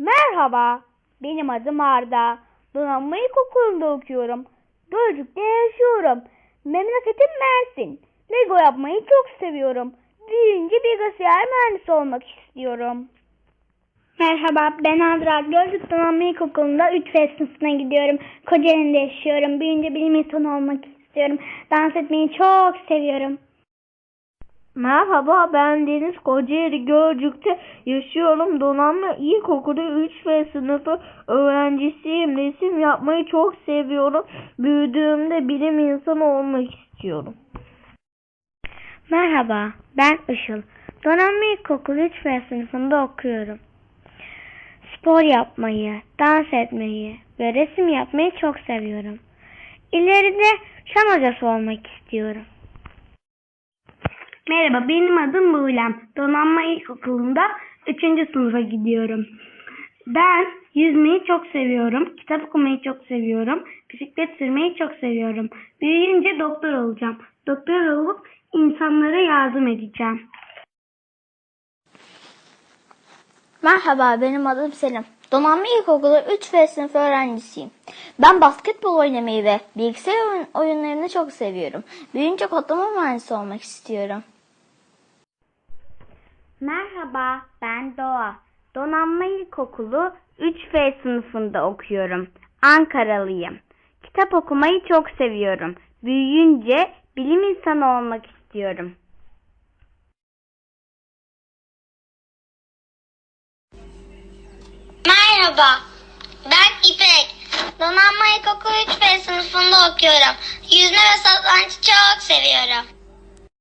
Merhaba, benim adım Arda. Donanma İlkokulu'nda okuyorum. Gölcük'te yaşıyorum. Memleketim Mersin. Lego yapmayı çok seviyorum. Büyüyünce bilgisayar mühendisi olmak istiyorum. Merhaba, ben Azra. Gölcük Donanma İlkokulu'nda 3 ve sınıfına gidiyorum. Kocaeli'nde yaşıyorum. Büyüyünce bilim insanı olmak istiyorum. Dans etmeyi çok seviyorum. Merhaba ben Deniz Kocaeli Gölcük'te yaşıyorum. Donanma İlkokulu 3 ve sınıfı öğrencisiyim. Resim yapmayı çok seviyorum. Büyüdüğümde bilim insanı olmak istiyorum. Merhaba ben Işıl. Donanma İlkokulu 3 ve sınıfında okuyorum. Spor yapmayı, dans etmeyi ve resim yapmayı çok seviyorum. İleride şan hocası olmak istiyorum. Merhaba, benim adım Buğlem. Donanma İlkokulu'nda 3. sınıfa gidiyorum. Ben yüzmeyi çok seviyorum, kitap okumayı çok seviyorum, bisiklet sürmeyi çok seviyorum. Büyüyünce doktor olacağım. Doktor olup insanlara yardım edeceğim. Merhaba benim adım Selim. Donanma İlkokulu 3 ve sınıf öğrencisiyim. Ben basketbol oynamayı ve bilgisayar oyun- oyunlarını çok seviyorum. Büyüyünce kodlama mühendisi olmak istiyorum. Merhaba, ben Doğa. Donanma İlkokulu 3F sınıfında okuyorum. Ankaralıyım. Kitap okumayı çok seviyorum. Büyüyünce bilim insanı olmak istiyorum. Merhaba, ben İpek. Donanma İlkokulu 3 B sınıfında okuyorum. Yüzme ve satrancı çok seviyorum.